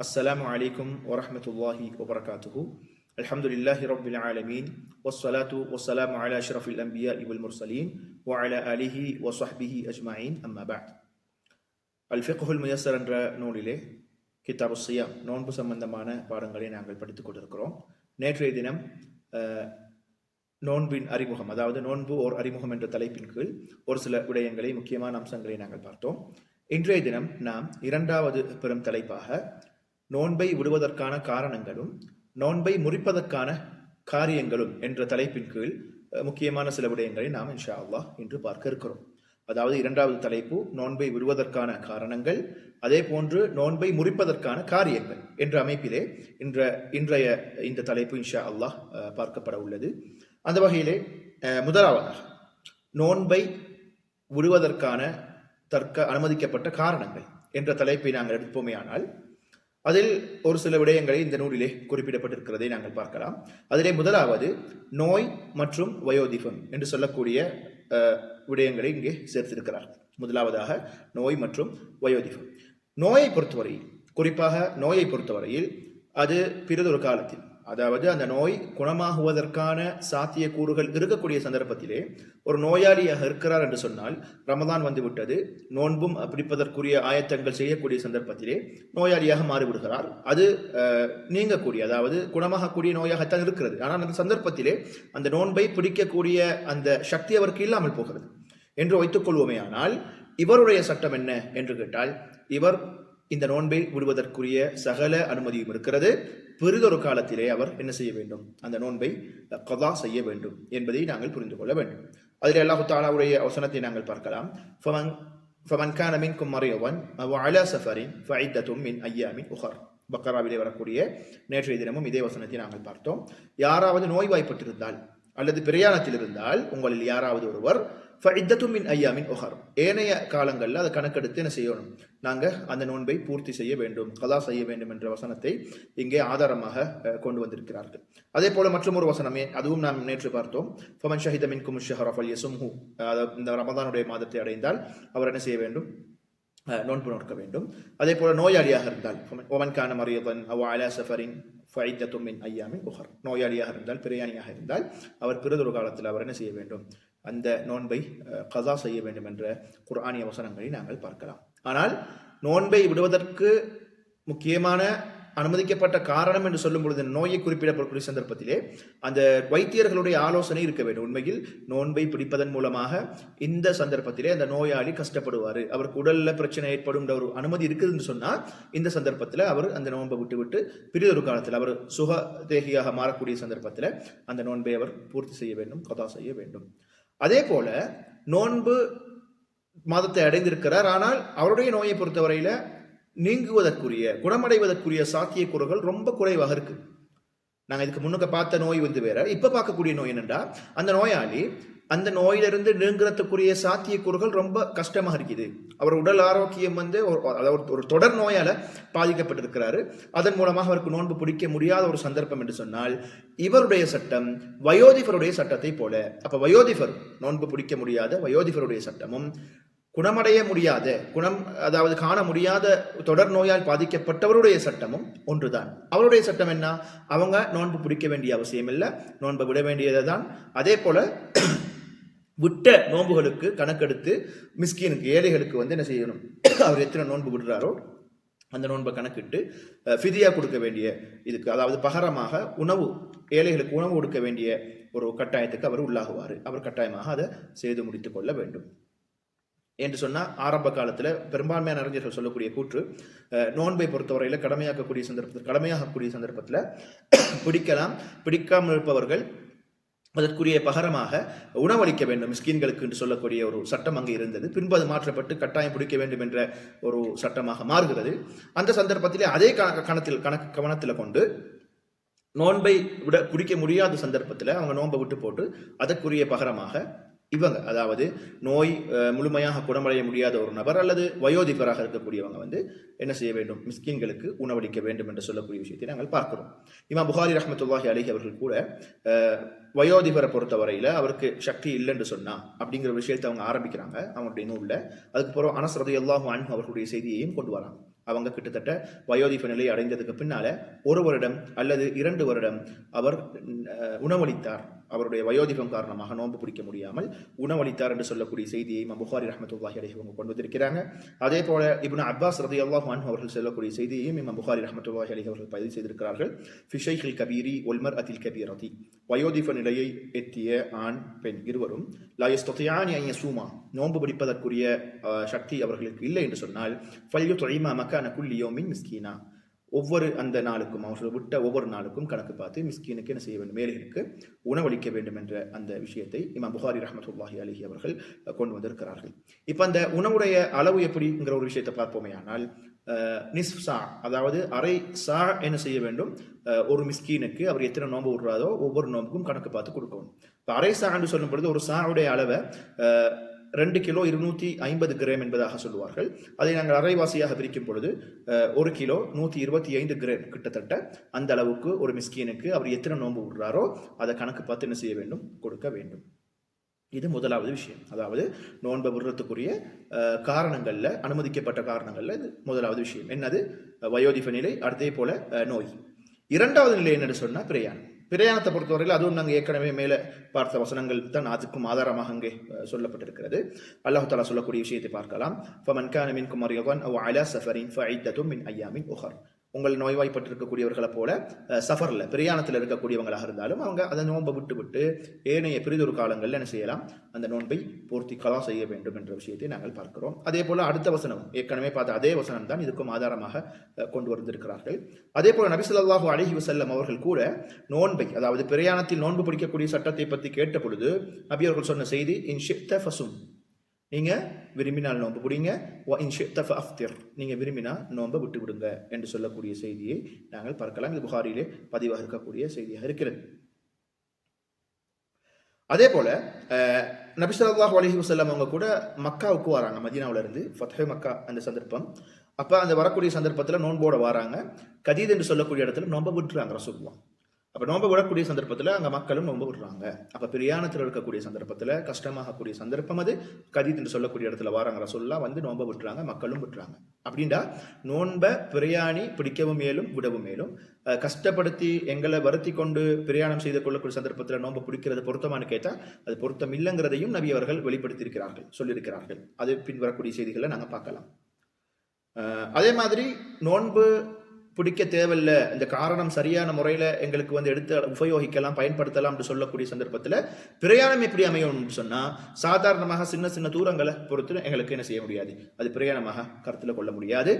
السلام عليكم ورحمة الله وبركاته الحمد لله رب العالمين والصلاة والسلام على أشرف الأنبياء والمرسلين وعلى آله وصحبه أجمعين أما بعد الفقه الميسر என்ற நூலிலே கிதாபு சியாம் நோன்பு சம்பந்தமான பாடங்களை நாங்கள் படித்துக் கொண்டிருக்கிறோம் நேற்றைய தினம் அஹ், நோன்பின் அறிமுகம் அதாவது நோன்பு ஓர் அறிமுகம் என்ற தலைப்பின் கீழ் ஒரு சில விடயங்களை முக்கியமான அம்சங்களை நாங்கள் பார்த்தோம் இன்றைய தினம் நாம் இரண்டாவது பெரும் தலைப்பாக நோன்பை விடுவதற்கான காரணங்களும் நோன்பை முறிப்பதற்கான காரியங்களும் என்ற தலைப்பின் கீழ் முக்கியமான சில விடயங்களை நாம் இன்ஷா அல்லாஹ் இன்று பார்க்க இருக்கிறோம். அதாவது இரண்டாவது தலைப்பு நோன்பை விடுவதற்கான காரணங்கள் அதே போன்று நோன்பை முறிப்பதற்கான காரியங்கள் என்ற அமைப்பிலே இன்ற இன்றைய இந்த தலைப்பு இன்ஷா அல்லாஹ் பார்க்கப்பட உள்ளது. அந்த வகையிலே முதலாவதாக நோன்பை விடுவதற்கான தற்க அனுமதிக்கப்பட்ட காரணங்கள் என்ற தலைப்பை நாங்கள் எடுப்போமே ஆனால் அதில் ஒரு சில விடயங்களை இந்த நூலிலே குறிப்பிடப்பட்டிருக்கிறதை நாங்கள் பார்க்கலாம். அதிலே முதலாவது நோய் மற்றும் வயோதிபம் என்று சொல்லக்கூடிய விடயங்களை இங்கே சேர்த்திருக்கிறார். முதலாவதாக நோய் மற்றும் வயோதிபம் நோயை பொறுத்தவரையில் குறிப்பாக நோயை பொறுத்தவரையில் அது பிறதொரு காலத்தில் அதாவது அந்த நோய் குணமாகுவதற்கான சாத்தியக்கூறுகள் இருக்கக்கூடிய சந்தர்ப்பத்திலே ஒரு நோயாளியாக இருக்கிறார் என்று சொன்னால் ரமதான் வந்துவிட்டது. நோன்பும் பிடிப்பதற்குரிய ஆயத்தங்கள் செய்யக்கூடிய சந்தர்ப்பத்திலே நோயாளியாக மாறிவிடுகிறார். அது நீங்கக்கூடிய அதாவது குணமாகக்கூடிய நோயாகத்தான் இருக்கிறது. ஆனால் அந்த சந்தர்ப்பத்திலே அந்த நோன்பை பிடிக்கக்கூடிய அந்த சக்தி அவருக்கு இல்லாமல் போகிறது. என்று வைத்துக் கொள்வோமேயானால் இவருடைய சட்டம் என்ன? என்று கேட்டால் இவர் இந்த நோன்பை விடுவதற்குரிய சகல அனுமதியும் இருக்கிறது. பெரிதொரு காலத்திலே அவர் என்ன செய்ய வேண்டும்? அந்த நோன்பை கதா செய்ய வேண்டும் என்பதை நாங்கள் புரிந்து கொள்ள வேண்டும். அதில் அல்லாஹு தாலாவுடைய வசனத்தை நாங்கள் பார்க்கலாம். ஃபமன் ஃபமன் கான மின்கும் மறையவன் அலா சஃபரின் ஃபைத்தத்தும் மின் ஐயாமின் உஹர். பக்கராவிலே வரக்கூடிய நேற்றைய தினமும் இதே வசனத்தை நாங்கள் பார்த்தோம். யாராவது நோய்வாய்ப்பட்டிருந்தால் அல்லது பிரயாணத்தில் இருந்தால் உங்களில் யாராவது ஒருவர் ஃபஇத்தத்தும் மின் ஐயாமின் உஹர் ஏனைய காலங்களில் அதை கணக்கெடுத்து என்ன செய்யணும்? நாங்கள் அந்த நோன்பை பூர்த்தி செய்ய வேண்டும் கதா செய்ய வேண்டும் என்ற வசனத்தை இங்கே ஆதாரமாக கொண்டு வந்திருக்கிறார்கள். அதே போல மற்றொரு வசனமே அதுவும் நாம் நேற்று பார்த்தோம். ஃபமன் ஷஹித மின் குமுஷ் ஷஹரஃப் யசும்ஹு அதாவது இந்த ரமதானுடைய மாதத்தை அடைந்தால் அவர் என்ன செய்ய வேண்டும்? நோன்பு நோக்க வேண்டும். அதே போல நோயாளியாக இருந்தால் ஒமன் கான மரியதன் அவ அலா சஃபரின் ஃபைத்தத்தும் மின் ஐயாமின் உஹர் நோயாளியாக இருந்தால் பிரயாணியாக இருந்தால் அவர் பிறதொரு காலத்தில் அவர் என்ன செய்ய வேண்டும்? அந்த நோன்பை கசா கதா செய்ய வேண்டும் என்ற குர்ஆனிய வசனங்களை நாங்கள் பார்க்கலாம். ஆனால் நோன்பை விடுவதற்கு முக்கியமான அனுமதிக்கப்பட்ட காரணம் என்று சொல்லும் பொழுது நோயை குறிப்பிடப்படக்கூடிய சந்தர்ப்பத்திலே அந்த வைத்தியர்களுடைய ஆலோசனை இருக்க வேண்டும். உண்மையில் நோன்பை பிடிப்பதன் மூலமாக இந்த சந்தர்ப்பத்திலே அந்த நோயாளி கஷ்டப்படுவார். அவருக்கு உடல்ல பிரச்சனை ஏற்படும் ஒரு அனுமதி இருக்குதுன்னு சொன்னால் இந்த சந்தர்ப்பத்தில் அவர் அந்த நோன்பை விட்டுவிட்டு பிறிதொரு காலத்தில் அவர் சுக தேகியாக மாறக்கூடிய சந்தர்ப்பத்தில் அந்த நோன்பை அவர் பூர்த்தி செய்ய வேண்டும் கதா செய்ய வேண்டும். அதே போல நோன்பு மாதத்தை அடைந்திருக்கிறார். ஆனால் அவருடைய நோயை பொறுத்தவரையில நீங்குவதற்குரிய குணமடைவதற்குரிய சாத்தியக்கூறுகள் ரொம்ப குறைவாக இருக்கு. நாங்கள் இதுக்கு முன்னுக்க பார்த்த நோய் வந்து வேற. இப்போ பார்க்கக்கூடிய நோய் என்னென்றா அந்த நோயாளி அந்த நோயிலிருந்து நீங்கிறதுக்குரிய சாத்தியக்கூறுகள் ரொம்ப கஷ்டமாக இருக்குது. அவர் உடல் ஆரோக்கியம் வந்து ஒரு அதாவது ஒரு தொடர் நோயால் பாதிக்கப்பட்டிருக்கிறாரு. அதன் மூலமாக அவருக்கு நோன்பு பிடிக்க முடியாத ஒரு சந்தர்ப்பம் என்று சொன்னால் இவருடைய சட்டம் வயோதிபருடைய சட்டத்தை போல அப்போ வயோதிபர் நோன்பு பிடிக்க முடியாத வயோதிபருடைய சட்டமும் குணமடைய முடியாத குணம் அதாவது காண முடியாத தொடர் நோயால் பாதிக்கப்பட்டவருடைய சட்டமும் ஒன்றுதான். அவருடைய சட்டம் என்ன? அவங்க நோன்பு பிடிக்க வேண்டிய அவசியம் இல்லை நோன்பை விட வேண்டியதை தான் அதே போல விட்ட நோன்புகளுக்கு கணக்கெடுத்து மிஸ்கினுக்கு ஏழைகளுக்கு வந்து என்ன செய்யணும்? அவர் எத்தனை நோன்பு விடுறாரோ அந்த நோன்பை கணக்கிட்டு ஃபிதியாக கொடுக்க வேண்டிய இதுக்கு அதாவது பகரமாக உணவு ஏழைகளுக்கு உணவு கொடுக்க வேண்டிய ஒரு கட்டாயத்துக்கு அவர் உள்ளாகுவார். அவர் கட்டாயமாக அதை செய்து முடித்து கொள்ள வேண்டும். என்று சொன்னால் ஆரம்ப காலத்தில் பெரும்பான்மையான அறிஞர்கள் சொல்லக்கூடிய கூற்று நோன்பை பொறுத்தவரையில் கடமையாக்கக்கூடிய சந்தர்ப்பத்தில் கடமையாகக்கூடிய சந்தர்ப்பத்தில் பிடிக்கலாம் பிடிக்காமல் இருப்பவர்கள் அதற்குரிய பகரமாக உணவளிக்க வேண்டும் மிஸ்கின்களுக்கு என்று சொல்லக்கூடிய ஒரு சட்டம் அங்கே இருந்தது. பின்பு அது மாற்றப்பட்டு கட்டாயம் பிடிக்க வேண்டும் என்ற ஒரு சட்டமாக மாறுகிறது. அந்த சந்தர்ப்பத்திலே அதே கண- கணத்தில் கணக்கு கவனத்தில் கொண்டு நோன்பை விட பிடிக்க முடியாத சந்தர்ப்பத்தில் அவங்க நோன்பை விட்டு போட்டு அதற்குரிய பகரமாக இவங்க அதாவது நோய் முழுமையாக குணமடைய முடியாத ஒரு நபர் அல்லது வயோதிபராக இருக்கக்கூடியவங்க வந்து என்ன செய்ய வேண்டும்? மிஸ்கின்களுக்கு உணவளிக்க வேண்டும் என்று சொல்லக்கூடிய விஷயத்தை நாங்கள் பார்க்கிறோம். இமா புகாரி ரஹமத்துல்லாஹி அலிஹி அவர்கள் கூட வயோதிபரை பொறுத்தவரையில் அவருக்கு சக்தி இல்லைன்னு சொன்னா அப்படிங்கிற விஷயத்தை அவங்க ஆரம்பிக்கிறாங்க அவங்களுடைய நூலில். அதுக்கப்புறம் பிறகு அனஸ் ரதி அல்லாஹு அன்ஹு அவர்களுடைய செய்தியையும் கொண்டு வராங்க. அவங்க கிட்டத்தட்ட வயோதிப நிலை அடைந்ததுக்கு பின்னால ஒரு வருடம் அல்லது இரண்டு வருடம் அவர் உணவளித்தார். அவருடைய வயோதிபம் காரணமாக நோன்பு பிடிக்க முடியாமல் உணவளித்தார் என்று சொல்லக்கூடிய செய்தியை இமாம் புகாரி ரஹமத்துல்லாஹி அலைஹி அவங்க கொண்டு வந்திருக்கிறாங்க. அதே போல இப்னு அப்பாஸ் ரதியல்லாஹு அன்ஹு அவர்கள் சொல்லக்கூடிய செய்தியையும் இமாம் புகாரி ரஹமத்துல்லாஹி அலைஹி அவர்கள் பதிவு செய்திருக்கிறார்கள். ஃபிஷைஹில் கபீரி ஒல்மர் அதில் கபீரதி. வயோதிப நிலையை எத்திய ஆண் பெண் இருவரும் லாயஸ்தொத்தையானி ஐய சூமா நோன்பு பிடிப்பதற்குரிய சக்தி அவர்களுக்கு இல்லை என்று சொன்னால் ஃபல்யு தொழிமா மக்கான குல்லியோமின் மிஸ்கீனா. ஒவ்வொரு அந்த நாளுக்கும் அவர்கள் விட்ட ஒவ்வொரு நாளுக்கும் கணக்கு பார்த்து மிஸ்கீனுக்கு என்ன செய்ய வேண்டும் மேலைகளுக்கு உணவளிக்க வேண்டும் என்ற அந்த விஷயத்தை இமாம் புகாரி ரஹமத்துல்லாஹி அலிஹி அவர்கள் கொண்டு வந்திருக்கிறார்கள். இப்போ அந்த உணவுடைய அளவு எப்படிங்கிற ஒரு விஷயத்தை பார்ப்போமே ஆனால் நிஸ் சா அதாவது அரை சா என்ன செய்ய வேண்டும்? ஒரு மிஸ்கீனுக்கு அவர் எத்தனை நோன்பு விடுறாரோ ஒவ்வொரு நோம்புக்கும் கணக்கு பார்த்து கொடுக்கணும். இப்போ அரை சா என்று சொல்லும் பொழுது ஒரு சாவுடைய அளவை ரெண்டு கிலோ இருநூத்தி ஐம்பது கிராம் என்பதாக சொல்லுவார்கள். அதை நாங்கள் அரைவாசியாக பிரிக்கும் பொழுது ஒரு கிலோ நூற்றி இருபத்தி ஐந்து கிராம் கிட்டத்தட்ட அந்த அளவுக்கு ஒரு மிஸ்கீனுக்கு அவர் எத்தனை நோன்பு விடுறாரோ அதை கணக்கு பார்த்து என்ன செய்ய வேண்டும்? கொடுக்க வேண்டும். இது முதலாவது விஷயம். அதாவது நோன்பை விடுறதுக்குரிய காரணங்களில் அனுமதிக்கப்பட்ட காரணங்களில் இது முதலாவது விஷயம். என்னது? வயோதிப நிலை அதே போல நோய். இரண்டாவது நிலை என்னென்னு சொன்னால் பிரயாணம். பிரயாணத்தை பொறுத்தவரையில் அதுவும் நாங்கள் ஏற்கனவே மேலே பார்த்த வசனங்கள் தான் அதுக்கும் ஆதாரமாக அங்கே சொல்லப்பட்டிருக்கிறது. அல்லாஹ் தாலா சொல்லக்கூடிய விஷயத்தை பார்க்கலாம். ஃபமன் கான மின்கும் மரியவன் அவ் அலா சஃபரின் ஃபைத்தத்தும் மின் ஐயாமின் உஹர். உங்கள் நோய்வாய்ப்பட்டிருக்கக்கூடியவர்களை போல சஃபரில் பிரயாணத்தில் இருக்கக்கூடியவங்களாக இருந்தாலும் அவங்க அதை நோன்பை விட்டு விட்டு ஏனைய பிரிதொரு காலங்களில் என்ன செய்யலாம்? அந்த நோன்பை பூர்த்தி கலாம் செய்ய வேண்டும் என்ற விஷயத்தை நாங்கள் பார்க்கிறோம். அதே போல் அடுத்த வசனம் ஏற்கனவே பார்த்த அதே வசனம் தான் இதுக்கும் ஆதாரமாக கொண்டு வந்திருக்கிறார்கள். அதே போல் நபி அழகி வசல்லம் அவர்கள் கூட நோன்பை அதாவது பிரயாணத்தில் நோன்பு பிடிக்கக்கூடிய சட்டத்தை பற்றி கேட்ட பொழுது நபி அவர்கள் சொன்ன செய்தி இன் ஷிப்த ஃபசும் நீங்க விரும்பினால் நோன்பு பிடிங்க. வ இன் ஷித்த ஃபஅஃப்திர். நீங்க விரும்பினால் நோன்பை விட்டு விடுங்க என்று சொல்லக்கூடிய செய்தியை நாங்கள் பார்க்கலாம். இது புகாரிலே பதிவாக இருக்கக்கூடிய செய்தியாக இருக்கிறது. அதே போல அஹ், நபி ஸல்லல்லாஹு அவங்க கூட மக்காவுக்கு வராங்க. மதீனாவுல இருந்து ஃபத்ஹே மக்கா அந்த சந்தர்ப்பம். அப்போ அந்த வரக்கூடிய சந்தர்ப்பத்தில் நோன்போட வராங்க. கதீத் என்று சொல்லக்கூடிய இடத்துல நோன்பை விட்டுறாங்க ரசூல்லாம் அப்போ நோன்பை விடக்கூடிய சந்தர்ப்பத்தில் அங்கே மக்களும் நோன்பு விடுறாங்க. அப்போ பிரியாணத்தில் இருக்கக்கூடிய சந்தர்ப்பத்தில் கஷ்டமாகக்கூடிய சந்தர்ப்பம் அது. கதீத் என்று சொல்லக்கூடிய இடத்துல வராங்க சொல்லாம் வந்து நோன்பை விட்டுறாங்க மக்களும் விட்டுறாங்க. அப்படின்டா நோன்பை பிரயாணி பிடிக்கவும் மேலும் விடவும் மேலும். கஷ்டப்படுத்தி எங்களை வருத்தி கொண்டு பிரயாணம் செய்து கொள்ளக்கூடிய சந்தர்ப்பத்தில் நோன்பு பிடிக்கிறது பொருத்தமானு கேட்டால் அது பொருத்தம் இல்லைங்கிறதையும் நபி அவர்கள் வெளிப்படுத்தியிருக்கிறார்கள் சொல்லியிருக்கிறார்கள். அது பின்வரக்கூடிய செய்திகளை நாங்கள் பார்க்கலாம். அதே மாதிரி நோன்பு பிடிக்க தேவையில்ல இந்த காரணம் சரியான முறையில் எங்களுக்கு வந்து எடுத்து உபயோகிக்கலாம் பயன்படுத்தலாம் என்று சொல்லக்கூடிய சந்தர்ப்பத்தில் பிரயாணம் எப்படி அமையணும்னு சொன்னால் சாதாரணமாக சின்ன சின்ன தூரங்களை பொறுத்து எங்களுக்கு என்ன செய்ய முடியாது. அது பிரயாணமாக கருத்தில் கொள்ள முடியாது.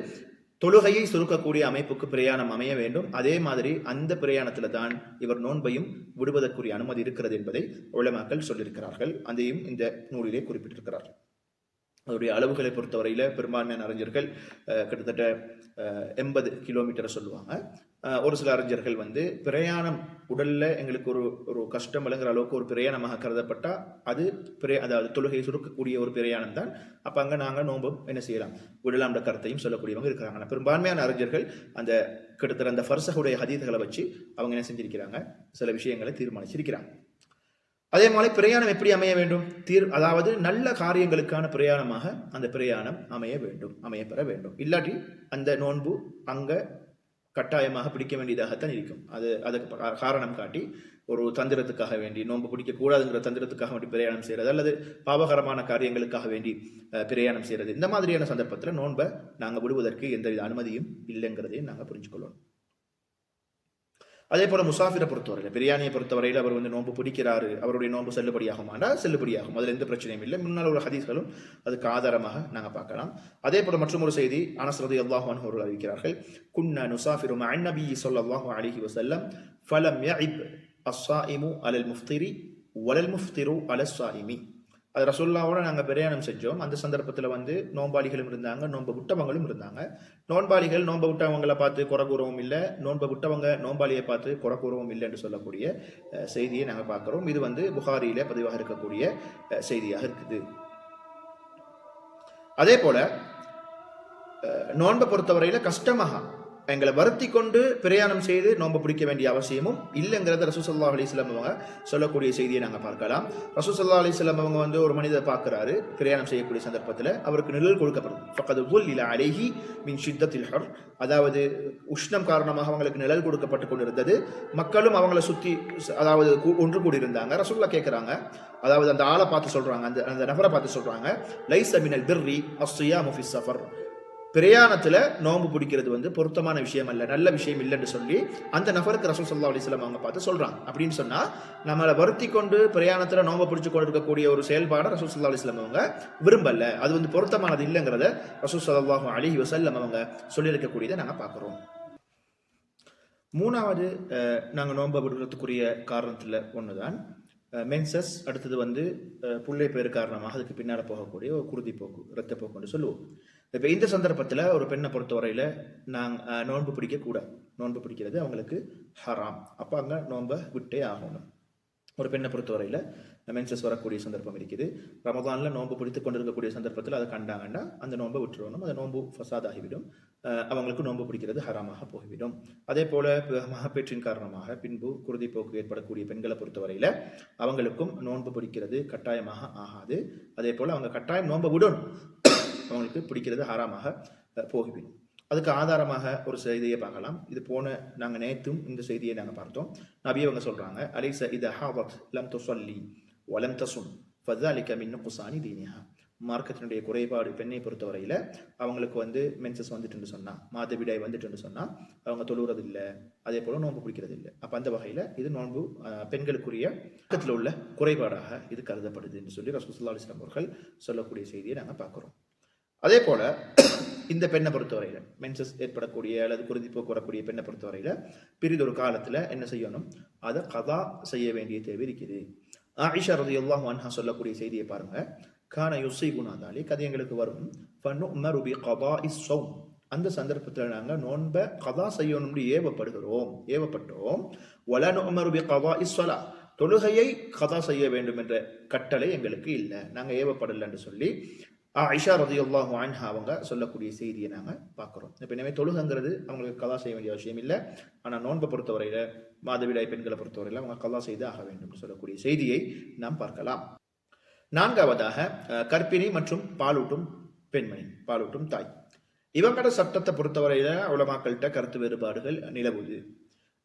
தொழுகையை சுருக்கக்கூடிய அமைப்புக்கு பிரயாணம் அமைய வேண்டும். அதே மாதிரி அந்த பிரயாணத்தில் தான் இவர் நோன்பையும் விடுவதற்குரிய அனுமதி இருக்கிறது என்பதை உலமாக்கள் சொல்லியிருக்கிறார்கள். அதையும் இந்த நூலிலே குறிப்பிட்டிருக்கிறார்கள். அதனுடைய அளவுகளை பொறுத்தவரையில் பெரும்பான்மையான அறிஞர்கள் கிட்டத்தட்ட எண்பது கிலோமீட்டரை சொல்லுவாங்க. ஒரு சில அறிஞர்கள் வந்து பிரயாணம் உடலில் எங்களுக்கு ஒரு ஒரு கஷ்டம் விளங்குற அளவுக்கு ஒரு பிரயாணமாக கருதப்பட்டால் அது பிரே அதாவது தொழுகை சுருக்கக்கூடிய ஒரு பிரயாணம் தான். அப்போ அங்கே நாங்கள் நோம்பும் என்ன செய்யலாம்? விடலாம்ன்ற கருத்தையும் சொல்லக்கூடியவங்க இருக்கிறாங்க. பெரும்பான்மையான அறிஞர்கள் அந்த கிட்டத்தட்ட அந்த ஃபர்சகுடைய ஹதீதுகளை வச்சு அவங்க என்ன செஞ்சிருக்கிறாங்க? சில விஷயங்களை தீர்மானிச்சிருக்கிறாங்க. அதே மாதிரி பிரயாணம் எப்படி அமைய வேண்டும்? தீர் அதாவது நல்ல காரியங்களுக்கான பிரயாணமாக அந்த பிரயாணம் அமைய வேண்டும் அமைய பெற வேண்டும். இல்லாட்டி அந்த நோன்பு அங்கே கட்டாயமாக பிடிக்க வேண்டியதாகத்தான் இருக்கும். அது அதுக்கு காரணம் காட்டி ஒரு தந்திரத்துக்காக வேண்டி நோன்பு பிடிக்கக்கூடாதுங்கிற தந்திரத்துக்காக வேண்டி பிரயாணம் செய்கிறது அல்லது பாவகரமான காரியங்களுக்காக வேண்டி பிரயாணம் செய்கிறது இந்த மாதிரியான சந்தர்ப்பத்தில் நோன்பை நாங்கள் விடுவதற்கு எந்தவித அனுமதியும் இல்லைங்கிறதையும் நாங்கள் புரிஞ்சுக்கொள்ளணும். அதே போல முசாஃபிரை பொறுத்தவரையில் பிரியாணியை பொறுத்தவரையில் அவர் வந்து நோன்பு பிடிக்கிறாரு அவருடைய நோன்பு செல்லுபடியாகுமாண்டா செல்லுபடியாகும். அதில் எந்த பிரச்சனையும் இல்லை. முன்னால் உள்ள ஹதீஸ்களும் அதுக்கு ஆதாரமாக நாங்கள் பார்க்கலாம். அதே போல மற்றும் ஒரு செய்தி அனசரது அல்லாஹான் அவர்கள் அறிவிக்கிறார்கள் குன்ன நுசாஃபிரு மஅன் நபி ஸல்லல்லாஹு அலைஹி வஸல்லம் ஃபலம் யஇப் அஸ்ஸாயிமு அலல் முஃப்திரி வலல் முஃப்திரு அலஸ் ஸாயிமி அது ரசூல்லாவோட நாங்கள் பிரயாணம் செஞ்சோம். அந்த சந்தர்ப்பத்தில் வந்து நோம்பாளிகளும் இருந்தாங்க நோன்பை விட்டவங்களும் இருந்தாங்க. நோன்பாளிகள் நோன்பை விட்டவங்களை பார்த்து குறை கூறவும் இல்லை. நோன்பை விட்டவங்க நோன்பாளியை பார்த்து குறை கூறவும் இல்லை என்று சொல்லக்கூடிய செய்தியை நாங்கள் பார்க்குறோம். இது வந்து புகாரியில் பதிவாக இருக்கக்கூடிய செய்தியாக இருக்குது. அதே போல நோன்பை பொறுத்தவரையில் கஷ்டமாக எங்களை வருத்தி கொண்டு பிரயாணம் செய்து நோன்பு பிடிக்க வேண்டிய அவசியமும் இல்லைங்கிறத ரசூசல்லா அலிஸ்லாம் அவங்க சொல்லக்கூடிய செய்தியை நாங்கள் பார்க்கலாம். ரசூசல்லா அலிஸ்லாம் அவங்க வந்து ஒரு மனிதர் பார்க்குறாரு. பிரயாணம் செய்யக்கூடிய சந்தர்ப்பத்தில் அவருக்கு நிழல் கொடுக்கப்படுது பக்கத்து உல் இல அழகி மின் சித்தத்தில் ஹர். அதாவது உஷ்ணம் காரணமாக அவங்களுக்கு நிழல் கொடுக்கப்பட்டு கொண்டிருந்தது. மக்களும் அவங்கள சுற்றி அதாவது ஒன்று கூடியிருந்தாங்க. ரசூல்லா கேட்குறாங்க அதாவது அந்த ஆளை பார்த்து சொல்கிறாங்க அந்த அந்த நபரை பார்த்து சொல்கிறாங்க லைஸ் அமினல் பிர்ரி அஸ்யா முஃபிஸ் சஃபர் பிரயாணத்தில் நோன்பு பிடிக்கிறது வந்து பொருத்தமான விஷயம் அல்ல நல்ல விஷயம் இல்லைன்னு சொல்லி அந்த நபருக்கு ரசூல் சல்லா அலிஸ்லாம் அவங்க பார்த்து சொல்கிறாங்க அப்படின்னு சொன்னால் நம்மளை வருத்தி கொண்டு பிரயாணத்தில் நோன்பு பிடிச்சு கொண்டு இருக்கக்கூடிய ஒரு செயல்பாடை ரசூல் சல்லா அலிஸ்லாம் அவங்க விரும்பல. அது வந்து பொருத்தமானது இல்லைங்கிறத ரசூல் சல்லாஹூ அலி வசல்லம் அவங்க சொல்லியிருக்கக்கூடியதை நாங்கள் பார்க்குறோம். மூணாவது நாங்கள் நோன்பை விடுறதுக்குரிய காரணத்தில் ஒன்று தான் மென்சஸ் அடுத்தது வந்து அஹ், புள்ளை பேர் காரணமாக அதுக்கு பின்னால் போகக்கூடிய ஒரு குருதி போக்கு இரத்தப்போக்குன்னு சொல்லுவோம். இப்போ இந்த சந்தர்ப்பத்தில் ஒரு பெண்ணை பொறுத்தவரையில் நாங்கள் நோன்பு பிடிக்கக்கூடாது நோன்பு பிடிக்கிறது அவங்களுக்கு ஹராம். அப்போ அங்கே நோன்பை விட்டே ஆகணும். ஒரு பெண்ணை பொறுத்தவரையில் மென்சஸ் வரக்கூடிய சந்தர்ப்பம் இருக்குது. ரமதானில் நோன்பு பிடித்து கொண்டிருக்கக்கூடிய சந்தர்ப்பத்தில் அதை கண்டாங்கன்னா அந்த நோன்பை விட்டுருவணும் அந்த நோன்பு ஃபசாதாகிவிடும் அஹ், அவங்களுக்கு நோன்பு பிடிக்கிறது ஹராமாக போய்விடும் அதே போல் மகப்பேற்றின் காரணமாக பின்பு குருதிப்போக்கு ஏற்படக்கூடிய பெண்களை பொறுத்தவரையில் அவங்களுக்கும் நோன்பு பிடிக்கிறது கட்டாயமாக ஆகாது. அதே போல் அவங்க கட்டாயம் நோன்பை விடணும். அவங்களுக்கு பிடிக்கிறது ஆறாமாக போகிவிடும் அதுக்கு ஆதாரமாக ஒரு செய்தியை பார்க்கலாம். இது போன நாங்கள் நேற்றும் இந்த செய்தியை நாங்கள் பார்த்தோம். நபி அவங்க சொல்கிறாங்க அலைச இது ஹாவத் லம் தொசல்லி வலம் தசும் ஃபதாலிக்க மின்னு குசானி தீனியா மார்க்கத்தினுடைய குறைபாடு பெண்ணை பொறுத்தவரையில் அவங்களுக்கு வந்து மென்சஸ் வந்துட்டுன்னு சொன்னால் மாதவிடாய் வந்துட்டுன்னு சொன்னால் அவங்க தொழுகிறது இல்லை அதே போல் நோன்பு பிடிக்கிறது இல்லை அப்போ அந்த வகையில் இது நோன்பு பெண்களுக்குரிய பக்கத்தில் உள்ள குறைபாடாக இது கருதப்படுது என்று சொல்லி ரசூலுல்லாஹி அலிஸ்லாம் அவர்கள் சொல்லக்கூடிய செய்தியை நாங்கள் பார்க்குறோம். அதே போல் இந்த பெண்ணை பொறுத்தவரையில் மென்சஸ் ஏற்படக்கூடிய அல்லது குருதிப்போக்கு வரக்கூடிய பெண்ணை பொறுத்தவரையில் பிரிதொரு காலத்தில் என்ன செய்யணும்? அதை கதா செய்ய வேண்டிய தேவை இருக்குது. ஆயிஷா ரதியுல்லாஹு அன்ஹா சொல்லக்கூடிய செய்தியை பாருங்கள் கான யுசை தாலி கதை எங்களுக்கு வரும். ஃபன்னு உமருபி கதா இஸ் சௌம் அந்த சந்தர்ப்பத்தில் நாங்கள் நோன்பை கதா செய்யணும்னு ஏவப்படுகிறோம் ஏவப்பட்டோம். வலனு உமருபி கதா இஸ் சொலா தொழுகையை கதா செய்ய வேண்டும் என்ற கட்டளை எங்களுக்கு இல்லை. நாங்கள் ஏவப்படலைன்னு சொல்லி ஐஷா ரதியுல்லாஹு அன்ஹா அவங்க சொல்லக்கூடிய செய்தியை நாங்கள் பார்க்குறோம். இப்போ எனவே தொழுகங்கிறது அவங்களுக்கு கதா செய்ய வேண்டிய அவசியம் இல்லை. ஆனால் நோன்பை பொறுத்தவரையில் மாதவிடாய் பெண்களை பொறுத்தவரையில் அவங்க கதா செய்து ஆக வேண்டும் சொல்லக்கூடிய செய்தியை நாம் பார்க்கலாம். நான்காவதாக கற்பிணி கர்ப்பிணி மற்றும் பாலூட்டும் பெண்மணி பாலூட்டும் தாய். இவங்களோட சட்டத்தை பொறுத்தவரையில் உலமாக்கள்கிட்ட கருத்து வேறுபாடுகள் நிலவுது.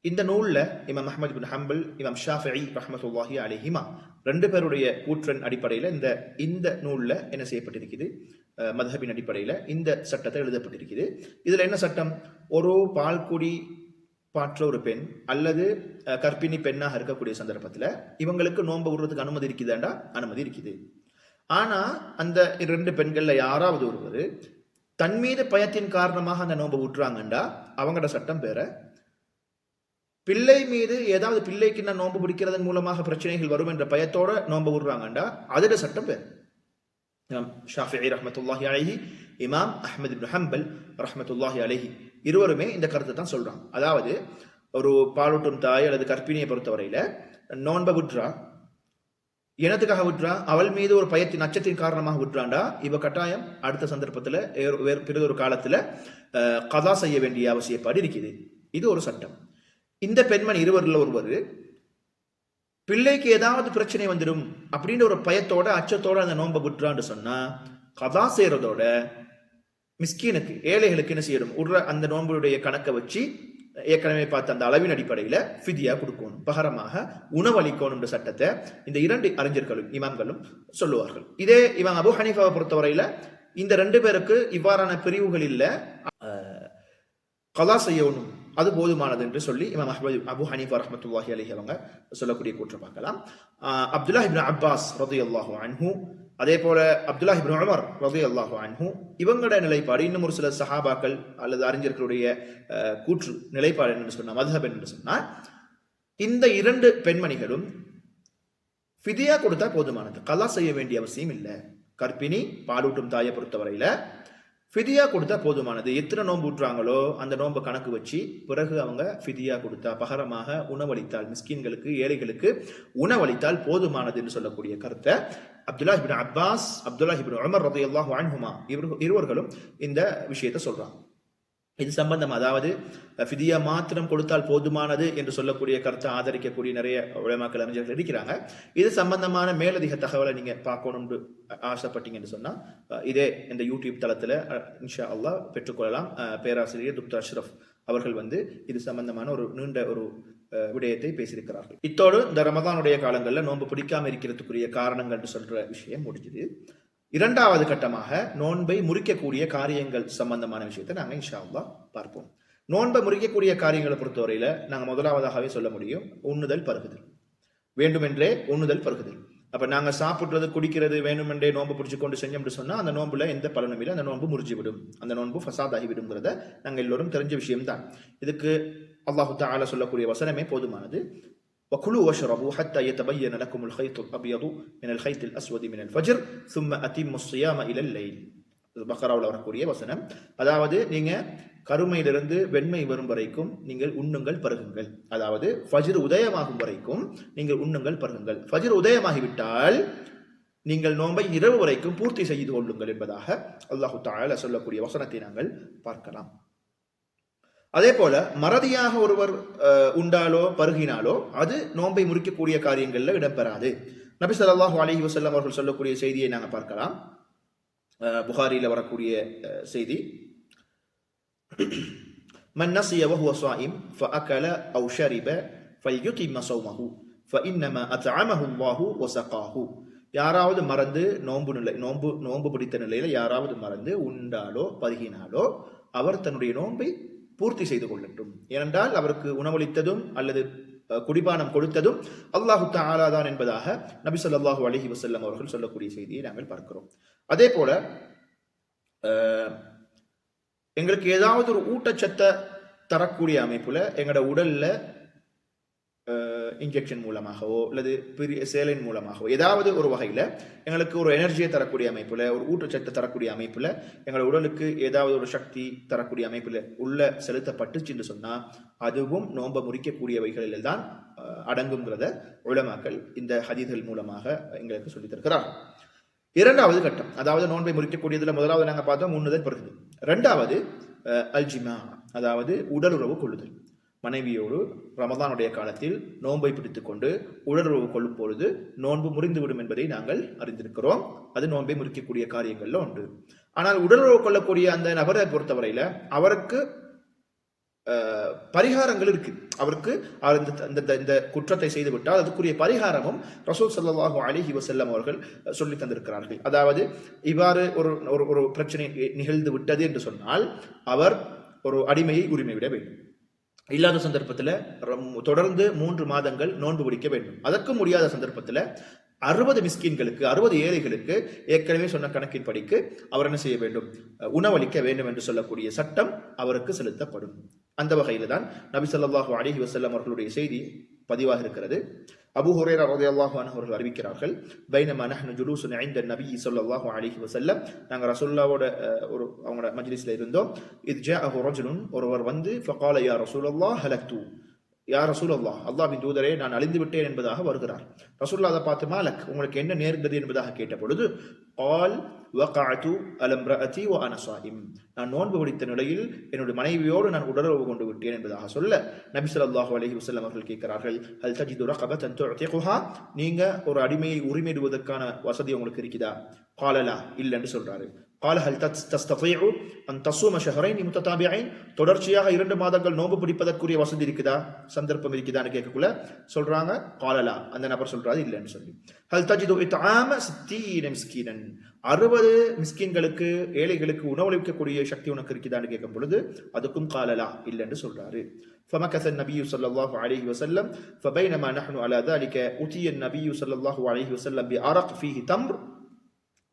இந்த நூலில் இமாம் அஹமது பின் ஹம்பல் இமாம் ஷாஃபி ரஹமத்துல்லாஹி அலிஹிமா ரெண்டு பேருடைய கூற்றன் அடிப்படையில் இந்த இந்த நூலில் என்ன செய்யப்பட்டிருக்குது? மதஹபின் அடிப்படையில் இந்த சட்டத்தை எழுதப்பட்டிருக்குது. இதில் என்ன சட்டம்? ஒரு பால்குடி பாற்ற ஒரு பெண் அல்லது கர்ப்பிணி பெண்ணாக இருக்கக்கூடிய சந்தர்ப்பத்தில் இவங்களுக்கு நோன்பு விடுறதுக்கு அனுமதி இருக்குதாண்டா? அனுமதி இருக்குது. ஆனால் அந்த ரெண்டு பெண்களில் யாராவது ஒருவர் தன் மீது பயத்தின் காரணமாக அந்த நோன்பை விட்டுறாங்கண்டா அவங்களோட சட்டம் பேரை பிள்ளை மீது ஏதாவது பிள்ளைக்கு நான் நோன்பு பிடிக்கிறதன் மூலமாக பிரச்சனைகள் வரும் என்ற பயத்தோட நோன்பு விடுறாங்கண்டா அதோட சட்டம் பேர் இமாம் ஷாஃபிஇ ரஹ்மத்துல்லாஹி அலஹி இமாம் அஹமது இப்னு ஹம்பல் ரஹமத்துல்லாஹி அலைஹி இருவருமே இந்த கருத்தை தான் சொல்றாங்க. அதாவது ஒரு பாலூட்டும் தாய் அல்லது கற்பிணியை பொறுத்தவரையில நோன்பை விட்றா இனத்துக்காக விட்றா அவள் மீது ஒரு பயத்தின் அச்சத்தின் காரணமாக விட்றாண்டா? இவ கட்டாயம் அடுத்த சந்தர்ப்பத்தில் வேறு பிறகு காலத்தில் கதா செய்ய வேண்டிய அவசியப்பாடு இருக்குது. இது ஒரு சட்டம். இந்த பெண்மணி இருவரில் ஒருவர் பிள்ளைக்கு ஏதாவது பிரச்சனை வந்துடும் அப்படின்ற ஒரு பயத்தோட அச்சத்தோட அந்த நோன்பை விட்டுறான்னு சொன்னா கதா செய்யறதோட மிஸ்கீனுக்கு ஏழைகளுக்கு என்ன செய்யணும்? உடுற அந்த நோன்புடைய கணக்கை வச்சு ஏற்கனவே பார்த்த அந்த அளவின் அடிப்படையில் ஃபிதியா கொடுக்கணும். பகரமாக உணவளிக்கணும்ன்ற சட்டத்தை இந்த இரண்டு அறிஞர்களும் இமாம்களும் சொல்லுவார்கள். இதே இவன் அபு ஹனீஃபாவை பொறுத்தவரையில் இந்த ரெண்டு பேருக்கு இவ்வாறான பிரிவுகள் இல்லை. கதா செய்யணும். அது போதுமானது என்று சொல்லி இமாம் அஹ்மது அபு ஹனீஃபா ரஹமத்துல்லாஹி அலைஹி அவங்க சொல்லக்கூடிய கூற்று பார்க்கலாம். அப்துல்லா இப்னு அப்பாஸ் ரதியல்லாஹு அன்ஹு அதே போல அப்துல்லா இப்னு உமர் ரதியல்லாஹு அன்ஹு இவங்களோட நிலைப்பாடு இன்னும் ஒரு சில சஹாபாக்கள் அல்லது அறிஞர்களுடைய கூற்று நிலைப்பாடு என்று சொன்னால் மதுஹப் என்று சொன்னால் இந்த இரண்டு பெண்மணிகளும் ஃபிதியா கொடுத்தா போதுமானது. கலா செய்ய வேண்டிய அவசியம் இல்லை. கர்ப்பிணி பாலூட்டும் தாயை பொறுத்தவரையில் ஃபிதியா கொடுத்தா போதுமானது. எத்தனை நோன்பு ஊற்றுறாங்களோ அந்த நோன்பை கணக்கு வச்சு பிறகு அவங்க ஃபிதியா கொடுத்தா பகரமாக உணவளித்தால் மிஸ்கின்களுக்கு ஏழைகளுக்கு உணவளித்தால் போதுமானது என்று சொல்லக்கூடிய கருத்தை Abdullah ibn Abbas Abdullah ibn Umar ரதையல்லாஹு அன்ஹுமா இவர் இருவர்களும் இந்த விஷயத்தை சொல்றாங்க. இது சம்பந்தம். அதாவது ஃபிதியா மாத்திரம் கொடுத்தால் போதுமானது என்று சொல்லக்கூடிய கருத்தை ஆதரிக்கக்கூடிய நிறைய உலமாக்கள் அறிஞர்கள் இருக்கிறாங்க. இது சம்பந்தமான மேலதிக தகவலை நீங்க பார்க்கணும்னு ஆசைப்பட்டீங்கன்னு சொன்னா இதே இந்த யூடியூப் தளத்துல இன்ஷா அல்லாஹ் பெற்றுக்கொள்ளலாம். பேராசிரியர் துப்தா அஷ்ரஃப் அவர்கள் வந்து இது சம்பந்தமான ஒரு நீண்ட ஒரு விடயத்தை பேசியிருக்கிறார்கள். இத்தோடு இந்த ரமதானுடைய காலங்களில் நோன்பு பிடிக்காம இருக்கிறதுக்குரிய காரணங்கள்னு சொல்ற விஷயம் முடிஞ்சுது. இரண்டாவது கட்டமாக நோன்பை முறிக்கக்கூடிய காரியங்கள் சம்பந்தமான விஷயத்தை நாங்கள் இன்ஷா பார்ப்போம். நோன்பை முறிக்கக்கூடிய காரியங்களை பொறுத்தவரையில் நாங்கள் முதலாவதாகவே சொல்ல முடியும் உண்ணுதல் பருகுதல். வேண்டுமென்றே உண்ணுதல் பருகுதல். அப்போ நாங்கள் சாப்பிட்றது குடிக்கிறது வேணுமென்றே நோன்பு பிடிச்சி கொண்டு செஞ்சோம்னு சொன்னால் அந்த நோன்புல எந்த பலனும் இல்லை அந்த நோன்பு முறிஞ்சு விடும் அந்த நோன்பு ஃபசாதாகி விடுங்கிறத நாங்கள் எல்லோரும் தெரிஞ்ச விஷயம்தான். இதுக்கு அல்லாஹு தஆலா சொல்லக்கூடிய வசனமே போதுமானது. وكلوا واشربوا حتى يتبين لكم الخيط الابيض من الخيط الاسود من الفجر ثم اتموا الصيام الى الليل இது பக்கராவில் வரக்கூடிய வசனம் அதாவது நீங்க கருமையிலிருந்து வெண்மை வரும் வரைக்கும் நீங்கள் உண்ணுங்கள் பருகுங்கள் அதாவது ஃபஜ்ர் உதயமாகும் வரைக்கும் நீங்கள் உண்ணுங்கள் பருகுங்கள் ஃபஜ்ர் உதயமாகிவிட்டால் நீங்கள் நோன்பை இரவு வரைக்கும் பூர்த்தி செய்து கொள்ளுங்கள் என்பதாக அல்லாஹு தஆலா சொல்லக்கூடிய வசனத்தை நாங்கள் பார்க்கலாம் அதே போல மறதியாக ஒருவர் அஹ், உண்டாலோ பருகினாலோ அது நோன்பை முறிக்கக்கூடிய காரியங்கள்ல இடம்பெறாது நபி ஸல்லல்லாஹு அலைஹி வஸல்லம் அவர்கள் சொல்லக்கூடிய செய்தியை நாங்கள் பார்க்கலாம் அஹ், புகாரியில வரக்கூடிய அஹ், செய்தி من نسي وهو صائم فأكل أو شرب فليتم صومه فإنما أطعمه الله وسقاه யாராவது மறந்து நோன்பு நிலை நோன்பு நோன்பு பிடித்த நிலையில யாராவது மறந்து உண்டாலோ பருகினாலோ அவர் தன்னுடைய நோன்பை பூர்த்தி செய்து கொள்ளட்டும். ஏனென்றால் அவருக்கு உணவளித்ததும் அல்லது குடிபானம் கொடுத்ததும் அல்லாஹு தாலா தான் என்பதாக நபி சொல்லாஹு அலஹி வசல்லம் அவர்கள் சொல்லக்கூடிய செய்தியை நாங்கள் பார்க்கிறோம். அதே போல எங்களுக்கு ஏதாவது ஒரு ஊட்டச்சத்தை தரக்கூடிய அமைப்புல எங்களோட உடல்ல இன்ஜெக்ஷன் மூலமாகவோ அல்லது பெரிய சேலின் மூலமாகவோ ஏதாவது ஒரு வகையில் எங்களுக்கு ஒரு எனர்ஜியை தரக்கூடிய அமைப்பில் ஒரு ஊட்டச்சத்து தரக்கூடிய அமைப்பில் எங்களோட உடலுக்கு ஏதாவது ஒரு சக்தி தரக்கூடிய அமைப்பில் உள்ள செலுத்தப்பட்டுச்சுன்னு சொன்னால் அதுவும் நோன்பை முறிக்கக்கூடியவைகளில் தான் அடங்குங்கிறத உலமாக்கள் இந்த ஹதிதல் மூலமாக எங்களுக்கு சொல்லித் தருகிறார் இரண்டாவது கட்டம் அதாவது நோன்பை முறிக்கக்கூடியதில் முதலாவது நாங்கள் பார்த்தோம் முன்னுதல் பிறகு ரெண்டாவது அல்ஜிமா அதாவது உடலுறவு கொள்ளுதல் மனைவியோடு ரமதானுடைய காலத்தில் நோன்பை பிடித்துக்கொண்டு உடலுறவு கொள்ளும் பொழுது நோன்பு முறிந்துவிடும் என்பதை நாங்கள் அறிந்திருக்கிறோம். அது நோன்பை முறிக்கக்கூடிய காரியங்கள்ல உண்டு ஆனால் உடலுறவு கொள்ளக்கூடிய அந்த நபரை பொறுத்தவரையில அவருக்கு பரிகாரங்கள் இருக்கு. அவருக்கு அவர் இந்த இந்த- குற்றத்தை செய்துவிட்டால் அதுக்குரிய பரிகாரமும் ரசூல் ஸல்லல்லாஹு அலைஹி வசல்லம் அவர்கள் சொல்லி தந்திருக்கிறார்கள். அதாவது இவ்வாறு ஒரு ஒரு ஒரு பிரச்சனை நிகழ்ந்து விட்டது என்று சொன்னால் அவர் ஒரு அடிமையை உரிமை விட வேண்டும். இல்லாத சந்தர்ப்பத்தில் தொடர்ந்து மூன்று மாதங்கள் நோன்பு பிடிக்க வேண்டும். அதற்கும் முடியாத சந்தர்ப்பத்தில் அறுபது மிஸ்கின்களுக்கு அறுபது ஏழைகளுக்கு ஏற்கனவே சொன்ன கணக்கின் படிக்கு அவர் என்ன செய்ய வேண்டும்? உணவளிக்க வேண்டும் என்று சொல்லக்கூடிய சட்டம் அவருக்கு செலுத்தப்படும். அந்த வகையில் தான் நபி சொல்லாஹு அலைஹி வசல்லம் அவர்களுடைய செய்தி பதிவாக இருக்கிறது. அபூ ஹுரைரா ரலியல்லாஹு அன்ஹு அவர்கள் அறிவிக்கிறார்கள் பைனமா நஹ்னு ஜுலூசுன் இன்த நபி ஸல்லல்லாஹு அலைஹி வஸல்லம் நாங்க ரசூலுல்லாவோட அஹ், ஒரு அவங்களோட மஜ்லிஸ்ல இருந்தோம் இது ஜாஅஹு ரஜுலுன் ஒருவர் வந்து ஃபகால யா ரசூலல்லாஹ் ஹலக்து யார் ரசூல் ரசூலல்லாஹ் அல்லாஹ்வின் தூதரே நான் அழிந்து விட்டேன் என்பதாக வருகிறார். ரசூல்லா அதை பார்த்து மாலக் உங்களுக்கு என்ன நேர்ந்தது என்பதாக கேட்ட பொழுது ஆல் வகாத்து அலம்ரஅதி வ அனசாயிம் நான் நோன்பு பிடித்த நிலையில் என்னுடைய மனைவியோடு நான் உடலுறவு கொண்டு விட்டேன் என்பதாக சொல்ல நபி சொல்லாஹு அலஹி வசல்லம் அவர்கள் கேட்கிறார்கள் ஹல் தஜிது ரகபத்தன் துஅதிகுஹா நீங்கள் ஒரு அடிமையை உரிமையிடுவதற்கான வசதி உங்களுக்கு இருக்குதா காலலா இல்லைன்னு சொல்கிறாரு قال هل تس- تستطيع أن تصوم شهرين متتابعين தொடர்ச்சியாக இரண்டு மாதங்கள் நோன்பு பிடிப்பதற்குரிய வசதி இருக்குதா சந்தர்ப்பம் இருக்குதான்னு கேட்கக்குள்ள சொல்றாங்க காலலா அந்த நபர் சொல்றாரு இல்லைன்னு சொல்லி ஹல் தஜிது இத்ஆம சித்தீன மிஸ்கீனன் அறுபது மிஸ்கின்களுக்கு ஏழைகளுக்கு உணவளிக்கக்கூடிய சக்தி உனக்கு இருக்குதான்னு கேட்கும் பொழுது அதுக்கும் காலலா இல்லைன்னு சொல்றாரு فمكث النبي صلى الله عليه وسلم فبينما نحن على ذلك أتي النبي صلى الله عليه وسلم بعرق فيه تمر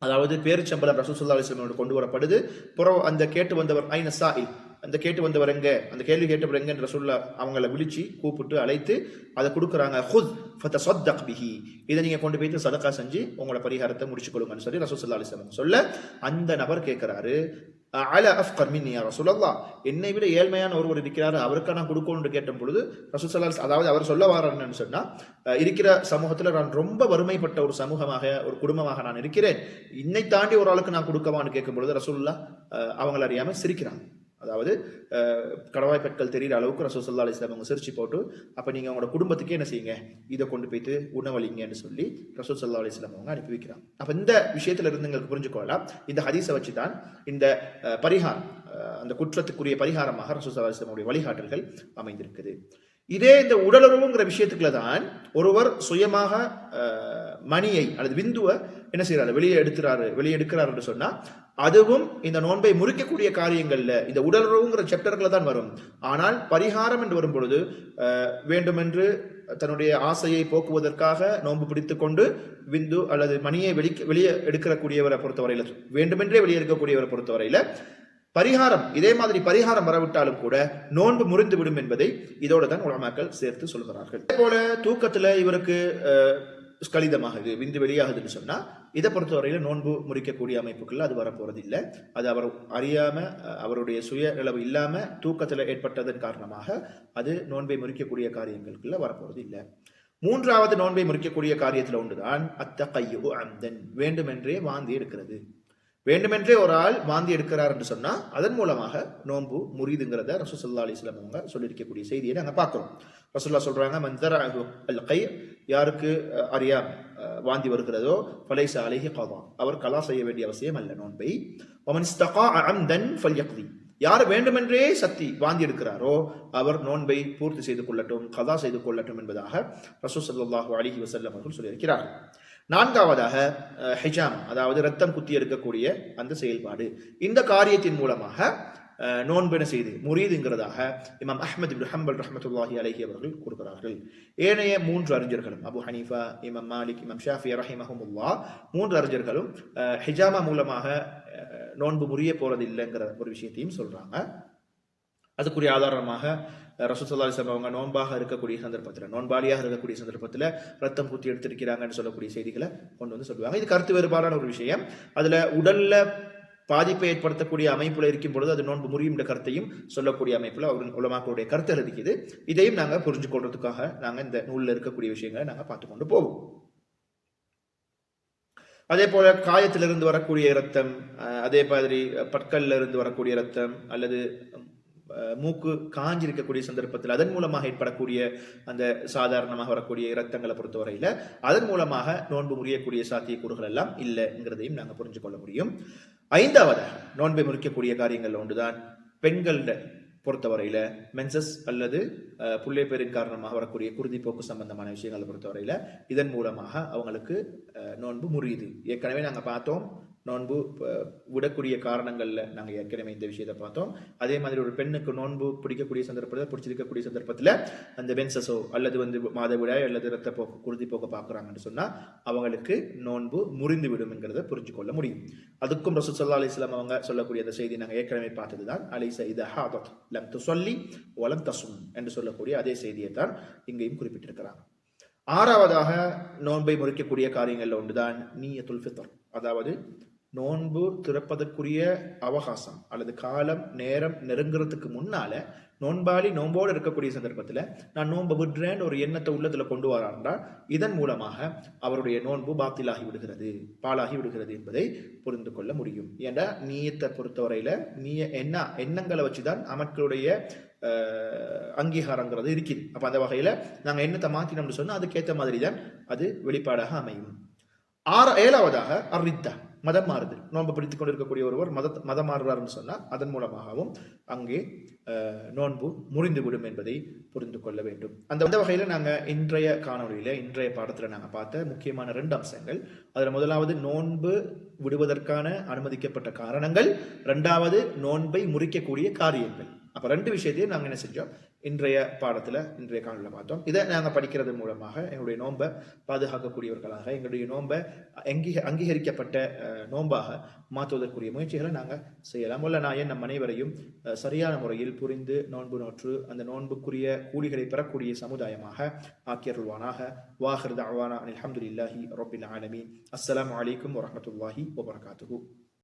அதாவது பேரிச்சம்பளம் ரசூசுல்லா அலிஸ்லமோடு கொண்டு வரப்படுது. புறம் அந்த கேட்டு வந்தவர் ஐன சாயில் அந்த கேட்டு வந்தவர் எங்க? அந்த கேள்வி கேட்டவர் எங்க சொல்ல அவங்கள விழிச்சு கூப்பிட்டு அழைத்து அதை கொடுக்குறாங்க. ஹுத் ஃபத்த சொத்தக் பிஹி. இதை நீங்கள் கொண்டு போயிட்டு சதக்கா செஞ்சு உங்களோட பரிகாரத்தை முடிச்சு கொடுங்கன்னு சொல்லி ரசூசுல்லா அலிஸ்லம் சொல்ல அந்த நபர் கேட்குறாரு அல அஃப்கர் மின் யா ரசூலல்லா என்னை விட ஏழ்மையான ஒருவர் இருக்கிறார் அவருக்கு நான் கொடுக்கணும்னு கேட்ட பொழுது ரசூசல்லா அதாவது அவர் சொல்ல வாரன்னு சொன்னால் இருக்கிற சமூகத்தில் நான் ரொம்ப வறுமைப்பட்ட ஒரு சமூகமாக ஒரு குடும்பமாக நான் இருக்கிறேன். இன்னை தாண்டி ஒரு ஆளுக்கு நான் கொடுக்கவான்னு கேட்கும் பொழுது ரசூல்லா அவங்கள அறியாமல் சிரிக்கிறாங்க. அதாவது கடவாய் பற்கள் தெரிகிற அளவுக்கு ரசூல் சல்லா அலிஸ்லாம் அவங்க சிரிச்சு போட்டு அப்போ நீங்கள் அவங்களோட குடும்பத்துக்கே என்ன செய்யுங்க? இதை கொண்டு போயிட்டு உணவளிங்கன்னு சொல்லி ரசூல் சல்லா அலிஸ்லாம் அவங்க அனுப்பி வைக்கிறாங்க. அப்போ இந்த விஷயத்துல இருந்து எங்களுக்கு புரிஞ்சுக்கொள்ளலாம். இந்த ஹதீஸை வச்சு தான் இந்த அஹ், பரிகாரம் அந்த குற்றத்துக்குரிய பரிகாரமாக ரசூல் சல்லா அலிஸ்லாமுடைய வழிகாட்டல்கள் அமைந்திருக்குது. இதே இந்த உடலுறவுங்கிற விஷயத்துக்குள்ள தான் ஒருவர் சுயமாக மணியை அல்லது விந்துவை என்ன செய்யறாரு வெளியே எடுத்துறாரு. வெளியே எடுக்கிறாருன்னு சொன்னா அதுவும் இந்த நோன்பை முறிக்கக்கூடிய காரியங்கள்ல இந்த உடலுறவுங்கிற சாப்டர்ல தான் வரும். ஆனால் பரிகாரம் என்று வரும் பொழுது வேண்டுமென்று தன்னுடைய ஆசையை போக்குவதற்காக நோன்பு பிடித்து கொண்டு விந்து அல்லது மணியை வெளி வெளியே எடுக்கக்கூடியவரை பொறுத்தவரையில வேண்டுமென்றே வெளியே எடுக்கக்கூடியவரை பொறுத்தவரையில பரிகாரம் இதே மாதிரி பரிகாரம் வரவிட்டாலும் கூட நோன்பு முறிந்து விடும் என்பதை இதோட தான் உலமாக்கள் சேர்த்து சொல்கிறார்கள். அதே போல தூக்கத்துல இவருக்கு ஸ்கலிதமாகுது விந்து வெளியாகுதுன்னு சொன்னால் இதை பொறுத்தவரையில் நோன்பு முறிக்கக்கூடிய அமைப்புக்குள்ள அது வரப்போகிறது இல்லை அது அவர் அறியாமல் அவருடைய சுய அளவு இல்லாமல் தூக்கத்தில் ஏற்பட்டதன் காரணமாக அது நோன்பை முறிக்கக்கூடிய காரியங்களுக்குள்ள வரப்போகிறது இல்லை மூன்றாவது நோன்பை முறிக்கக்கூடிய காரியத்தில் ஒன்றுதான் அத்த கையு அந்தன் வேண்டுமென்றே வாந்தி எடுக்கிறது. வேண்டுமென்றே ஒரு ஆள் வாந்தி எடுக்கிறார் என்று சொன்னால் அதன் மூலமாக நோன்பு முறியுதுங்கிறத ரசூசல்லா அலிஸ்லாம் அவங்க சொல்லியிருக்கக்கூடிய செய்தியை நாங்கள் பார்க்குறோம். ரசூல்லா சொல்கிறாங்க மந்தர் அல் கை யாருக்கு அறியா வாந்தி வருகிறதோ ஃபலைச அலைஹி கதா அவர் கலா செய்ய வேண்டிய அவசியம் அல்ல நோன்பை. ஒமன் அம்தன் ஃபல்யக்தி. யார் வேண்டுமென்றே சக்தி வாந்தி எடுக்கிறாரோ அவர் நோன்பை பூர்த்தி செய்து கொள்ளட்டும் கதா செய்து கொள்ளட்டும் என்பதாக ரசூ சல்லாஹூ அலிஹி வசல்லம் அவர்கள் சொல்லியிருக்கிறார்கள். நான்காவதாக ஹிஜாம் அதாவது ரத்தம் குத்தி எடுக்கக்கூடிய அந்த செயல்பாடு. இந்த காரியத்தின் மூலமாக நோன்பென செய்து முரீதுங்கிறதாக இமாம் அஹமது இப்னு ஹம்பல் ரஹமத்துல்லாஹி அலஹி அவர்கள் கூறுகிறார்கள். ஏனைய மூன்று அறிஞர்களும் அபு ஹனீஃபா இமாம் மாலிக் இமாம் ஷாஃபி ரஹிமஹமுல்லா மூன்று அறிஞர்களும் ஹிஜாமா மூலமாக நோன்பு முறிய போறது இல்லைங்கிற ஒரு விஷயத்தையும் சொல்றாங்க. அதுக்குரிய ஆதாரமாக ரசூசல்லா அலிஸ்லாம் அவங்க நோன்பாக இருக்கக்கூடிய சந்தர்ப்பத்தில் நோன்பாளியாக இருக்கக்கூடிய சந்தர்ப்பத்தில் ரத்தம் குத்தி எடுத்திருக்கிறாங்கன்னு சொல்லக்கூடிய செய்திகளை கொண்டு வந்து சொல்லுவாங்க. இது கருத்து வேறுபாடான ஒரு விஷயம். அதில் உடலில் பாதிப்பை ஏற்படுத்தக்கூடிய அமைப்புல இருக்கும் பொழுது அது நோன்பு முறியும் என்ற கருத்தையும் சொல்லக்கூடிய அமைப்புல அவர் உலமாக்களுடைய கருத்து இருக்குது இதையும் நாங்க புரிஞ்சு கொள்றதுக்காக நாங்க இந்த நூல்ல இருக்கக்கூடிய விஷயங்களை நாங்க பார்த்து கொண்டு போவோம். அதே போல காயத்திலிருந்து வரக்கூடிய இரத்தம் அதே மாதிரி பற்கள்ல இருந்து வரக்கூடிய இரத்தம் அல்லது மூக்கு மூக்கு காஞ்சிருக்கக்கூடிய சந்தர்ப்பத்தில் அதன் மூலமாக ஏற்படக்கூடிய அந்த சாதாரணமாக வரக்கூடிய இரத்தங்களை பொறுத்தவரையில அதன் மூலமாக நோன்பு முறியக்கூடிய சாத்தியக்கூறுகள் எல்லாம் இல்லைங்கிறதையும் நாங்கள் புரிஞ்சு கொள்ள முடியும். ஐந்தாவது நோன்பை முறிக்கக்கூடிய காரியங்கள் ஒன்றுதான். பெண்கள பொறுத்தவரையில மென்சஸ் அல்லது அஹ், புள்ளை பேரின் காரணமாக வரக்கூடிய குருதிப்போக்கு சம்பந்தமான விஷயங்களை பொறுத்தவரையில இதன் மூலமாக அவங்களுக்கு நோன்பு முறியுது. ஏற்கனவே நாங்கள் பார்த்தோம் நோன்பு விடக்கூடிய காரணங்களில் நாங்கள் ஏற்கனவே இந்த விஷயத்தை பார்த்தோம். அதே மாதிரி ஒரு பெண்ணுக்கு நோன்பு பிடிக்கக்கூடிய சந்தர்ப்பத்தில் பிடிச்சிருக்கக்கூடிய சந்தர்ப்பத்தில் அந்த பென்சஸோ அல்லது வந்து மாதவிடாய் அல்லது ரத்த போக்கு குருதி போக்க பார்க்குறாங்கன்னு சொன்னால் அவங்களுக்கு நோன்பு முறிந்து விடும்ங்கிறத புரிஞ்சு கொள்ள முடியும். அதுக்கும் ரசூல் சல்லா அலிஸ்லாம் அவங்க சொல்லக்கூடிய அந்த செய்தி நாங்கள் ஏற்கனவே பார்த்தது தான் அலிச இத ஹாதத் லம் துசல்லி ஒலம் தசும் என்று சொல்லக்கூடிய அதே செய்தியை தான் இங்கேயும் குறிப்பிட்டிருக்கிறாங்க. ஆறாவதாக நோன்பை முறிக்கக்கூடிய காரியங்கள்ல ஒன்றுதான் நீயத்துல் ஃபித்தர் அதாவது நோன்பு திறப்பதற்குரிய அவகாசம் அல்லது காலம் நேரம் நெருங்குறதுக்கு முன்னால நோன்பாளி நோன்போடு இருக்கக்கூடிய சந்தர்ப்பத்தில் நான் நோன்பை விடுறேன்னு ஒரு எண்ணத்தை உள்ளத்தில் கொண்டு வரான்றால் இதன் மூலமாக அவருடைய நோன்பு பாத்திலாகி விடுகிறது பாலாகி விடுகிறது என்பதை புரிந்து கொள்ள முடியும். ஏன்னா நீயத்தை பொறுத்தவரையில் நீய என்ன எண்ணங்களை வச்சுதான் அமக்களுடைய அங்கீகாரங்கிறது இருக்குது அப்போ அந்த வகையில் நாங்கள் எண்ணத்தை மாற்றினோம்னு சொன்னால் அதுக்கேற்ற மாதிரி தான் அது வெளிப்பாடாக அமையும். ஆறு ஏழாவதாக அர்ரித்தா. மதம் மாறுதல் நோன்பு பிடித்து கொண்டிருக்கக்கூடிய ஒருவர் மத மதம் மாறுறாருன்னு சொன்னால் அதன் மூலமாகவும் அங்கே நோன்பு முறிந்துவிடும் என்பதை புரிந்து கொள்ள வேண்டும். அந்த அந்த வகையில் நாங்கள் இன்றைய காணொளியில் இன்றைய பாடத்தில் நாங்கள் பார்த்த முக்கியமான ரெண்டு அம்சங்கள். அதில் முதலாவது நோன்பு விடுவதற்கான அனுமதிக்கப்பட்ட காரணங்கள். ரெண்டாவது நோன்பை முறிக்கக்கூடிய காரியங்கள். அப்போ ரெண்டு விஷயத்தையும் நாங்கள் என்ன செஞ்சோம்? இன்றைய பாடத்தில் இன்றைய காணொலியில் பார்த்தோம். இதை நாங்கள் படிக்கிறது மூலமாக எங்களுடைய நோன்பை பாதுகாக்கக்கூடியவர்களாக எங்களுடைய நோன்பை அங்கீக அங்கீகரிக்கப்பட்ட நோன்பாக மாற்றுவதற்குரிய முயற்சிகளை நாங்கள் செய்யலாம். உள்ள நான் நம் அனைவரையும் சரியான முறையில் புரிந்து நோன்பு நோற்று அந்த நோன்புக்குரிய கூலிகளை பெறக்கூடிய சமுதாயமாக ஆக்கியருள்வானாக. வாஹிர் தாவானா அல்ஹம்துலில்லாஹி ரபில் ஆலமீன். அஸ்லாம் வலைக்கம் வரமத்துல்லாஹி வபரகாத்துஹு.